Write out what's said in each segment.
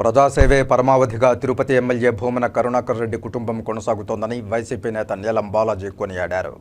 ప్రజాసేవే పరమావధిగా తిరుపతి ఎమ్మెల్యే భూమన కరుణాకర్ రెడ్డి కుటుంబం కొనసాగుతోందని వైసీపీ నేత నీలం బాలాజీ కొనియాడారు.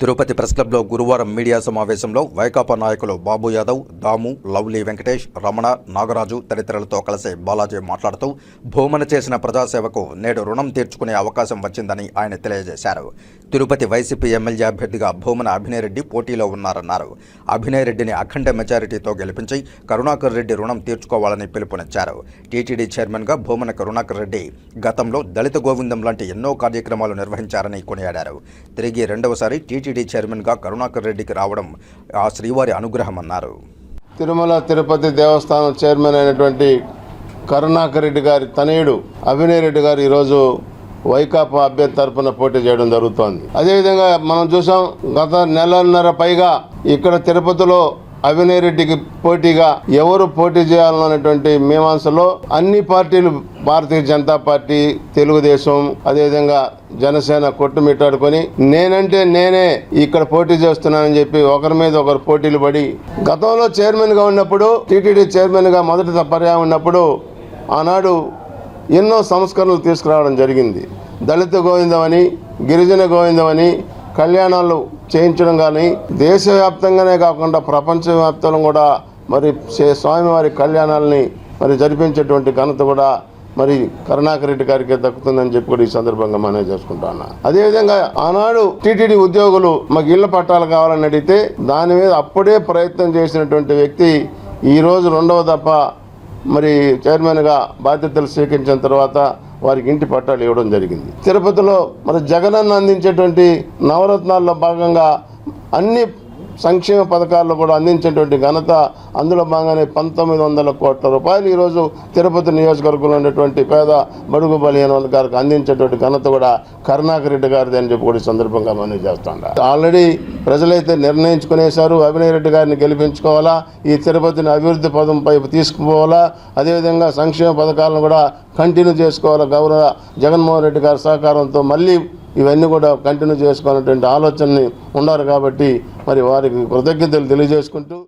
తిరుపతి ప్రెస్ క్లబ్లో గురువారం మీడియా సమావేశంలో వైకాపా నాయకులు బాబు యాదవ్ దాము లవ్లీ వెంకటేష్ రమణ నాగరాజు తదితరులతో కలిసి బాలాజీ మాట్లాడుతూ భూమన చేసిన ప్రజాసేవకు నేడు రుణం తీర్చుకునే అవకాశం వచ్చిందని ఆయన తెలియజేశారు. తిరుపతి వైసీపీ ఎమ్మెల్యే అభ్యర్థిగా భూమన అభినయరెడ్డి పోటీలో ఉన్నారన్నారు. అభినయరెడ్డిని అఖండ మెజారిటీతో గెలిపించి కరుణాకర్ రెడ్డి రుణం తీర్చుకోవాలని పిలుపునిచ్చారు. టీటీడీ చైర్మన్గా భూమన కరుణాకర్ రెడ్డి గతంలో దళిత గోవిందం లాంటి ఎన్నో కార్యక్రమాలు నిర్వహించారని కొనియాడారు. తిరిగి రెండవసారి టీటీడీ చైర్మన్గా కరుణాకర్ రెడ్డికి రావడం ఆ శ్రీవారి అనుగ్రహం అన్నారు. తిరుమల తిరుపతి దేవస్థానం చైర్మన్ అయినటువంటి కరుణాకర్ రెడ్డి గారి తనయుడు అభినయ్ రెడ్డి గారు ఈరోజు వైకాపా అభ్యర్థి తరఫున పోటీ చేయడం జరుగుతోంది. అదేవిధంగా మనం చూసాం గత నెలన్నర పైగా ఇక్కడ తిరుపతిలో అభినయ్ రెడ్డికి పోటీగా ఎవరు పోటీ చేయాలన్నటువంటి మీమాంసలో అన్ని పార్టీలు భారతీయ జనతా పార్టీ తెలుగుదేశం అదేవిధంగా జనసేన కొట్టుమిట్టాడుకొని నేనంటే నేనే ఇక్కడ పోటీ చేస్తున్నానని చెప్పి ఒకరి మీద ఒకరు పోటీలు పడి గతంలో చైర్మన్గా ఉన్నప్పుడు టీటీడీ చైర్మన్గా మొదటి పర్యాయం ఉన్నప్పుడు ఆనాడు ఎన్నో సంస్కరణలు తీసుకురావడం జరిగింది. దళిత గోవిందం అని గిరిజన గోవిందం అని కళ్యాణాలు చేయించడం కానీ దేశవ్యాప్తంగానే కాకుండా ప్రపంచవ్యాప్తంగా కూడా మరి స్వామివారి కళ్యాణాలని మరి జరిపించేటువంటి ఘనత కూడా మరి కరుణాకర్ రెడ్డి గారికి దక్కుతుందని చెప్పి కూడా ఈ సందర్భంగా మనం చేసుకుంటా అదేవిధంగా ఆనాడు టీటీడీ ఉద్యోగులు మాకు ఇళ్ళ పట్టాలు కావాలని అడిగితే దాని మీద అప్పుడే ప్రయత్నం చేసినటువంటి వ్యక్తి ఈరోజు రెండవ దఫ మరి చైర్మన్గా బాధ్యతలు స్వీకరించిన తర్వాత వారికి ఇంటి పట్టాలు ఇవ్వడం జరిగింది. తిరుపతిలో మరి జగనన్న అందించేటువంటి నవరత్నాల్లో భాగంగా అన్ని సంక్షేమ పథకాల్లో కూడా అందించేటువంటి ఘనత అందులో భాగంగానే పంతొమ్మిది వందల కోట్ల రూపాయలు ఈరోజు తిరుపతి నియోజకవర్గంలో ఉన్నటువంటి పేద బడుగు బలియన గారికి అందించేటువంటి ఘనత కూడా కరుణాకర్ రెడ్డి గారిది అని చెప్పి కూడా సందర్భంగా మనం చేస్తాం ఆల్రెడీ ప్రజలైతే నిర్ణయించుకునేశారు అభినయ్ రెడ్డి గారిని గెలిపించుకోవాలా ఈ తిరుపతిని అభివృద్ధి పదం పైపు తీసుకుపోవాలా అదేవిధంగా సంక్షేమ పథకాలను కూడా కంటిన్యూ చేసుకోవాలా గౌరవ జగన్మోహన్ రెడ్డి గారి సహకారంతో మళ్ళీ ఇవన్నీ కూడా కంటిన్యూ చేసుకున్నటువంటి ఆలోచనని ఉన్నారు కాబట్టి మరి వారికి కృతజ్ఞతలు తెలియజేసుకుంటూ